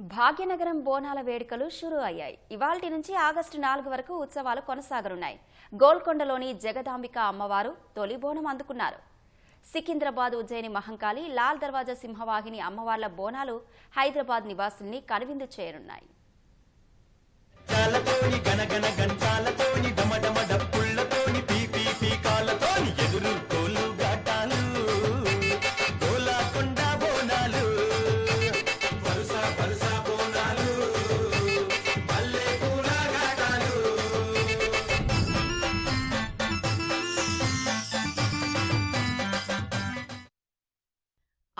భాగ్యనగరం బోనాల వేడుకలు షురు అయ్యాయి. ఇవాల్టి నుంచి ఆగస్టు నాలుగు వరకు ఉత్సవాలు కొనసాగనున్నాయి. గోల్కొండలోని జగదాంబిక అమ్మవారు తొలి బోనం అందుకున్నారు. సికింద్రాబాద్ ఉజ్జయిని మహంకాళి లాల్ దర్వాజా సింహవాహిని అమ్మవార్ల బోనాలు హైదరాబాద్ నివాసుల్ని కనువిందు చేయనున్నాయి.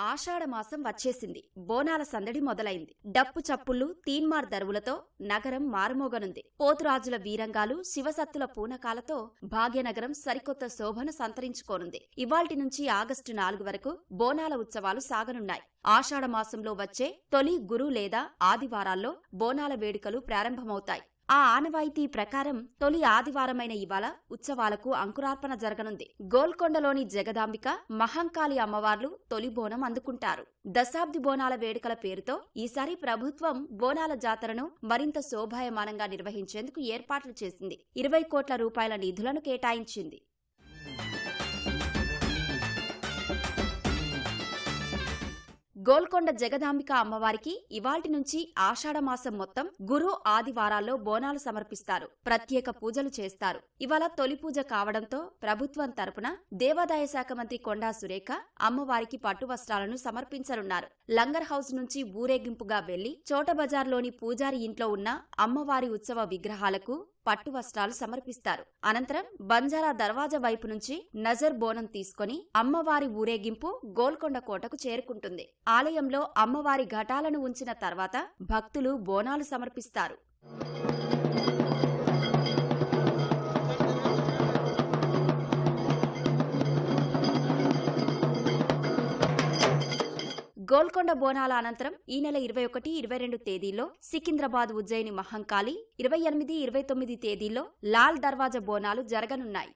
ఆషాఢ మాసం వచ్చేసింది. బోనాల సందడి మొదలైంది. డప్పు చప్పుళ్ళు తీన్మార్ దరువులతో నగరం మారుమోగనుంది. పోతురాజుల వీరంగాలు శివసత్తుల పూనకాలతో భాగ్యనగరం సరికొత్త శోభను సంతరించుకోనుంది. ఇవాల్టి నుంచి ఆగస్టు నాలుగు వరకు బోనాల ఉత్సవాలు సాగనున్నాయి. ఆషాఢ మాసంలో వచ్చే తొలి గురు లేదా ఆదివారాల్లో బోనాల వేడుకలు ప్రారంభమవుతాయి. ఆ ఆనవాయితీ ప్రకారం తొలి ఆదివారమైన ఇవాళ ఉత్సవాలకు అంకురార్పణ జరగనుంది. గోల్కొండలోని జగదాంబిక మహంకాళి అమ్మవార్లు తొలి బోనం అందుకుంటారు. దశాబ్ది బోనాల వేడుకల పేరుతో ఈసారి ప్రభుత్వం బోనాల జాతరను మరింత శోభాయమానంగా నిర్వహించేందుకు ఏర్పాట్లు చేసింది. ఇరవై కోట్ల రూపాయల నిధులను కేటాయించింది. గోల్కొండ జగదాంబిక అమ్మవారికి ఇవాల్టి నుంచి ఆషాఢమాసం మొత్తం గురు ఆదివారాల్లో బోనాలు సమర్పిస్తారు. ప్రత్యేక పూజలు చేస్తారు. ఇవాళ తొలి పూజ కావడంతో ప్రభుత్వం తరపున దేవాదాయ శాఖ మంత్రి కొండా సురేఖ అమ్మవారికి పట్టు వస్త్రాలను సమర్పించనున్నారు. లంగర్ హౌస్ నుంచి ఊరేగింపుగా వెళ్ళి చోట బజార్లోని పూజారి ఇంట్లో ఉన్న అమ్మవారి ఉత్సవ విగ్రహాలకు పట్టు వస్త్రాలు సమర్పిస్తారు. అనంతరం బంజారా దర్వాజా వైపు నుంచి నజర్ బోనం తీసుకొని అమ్మవారి ఊరేగింపు గోల్కొండ కోటకు చేరుకుంటుంది. ఆలయంలో అమ్మవారి ఘటాలను ఉంచిన తర్వాత భక్తులు బోనాలు సమర్పిస్తారు. గోల్కొండ బోనాల అనంతరం ఈ నెల ఇరవై ఒకటి ఇరవై రెండు తేదీల్లో సికింద్రాబాద్ ఉజ్జయిని మహంకాళి ఇరవై ఎనిమిది ఇరవై తొమ్మిది తేదీల్లో లాల్ దర్వాజా బోనాలు జరగనున్నాయి.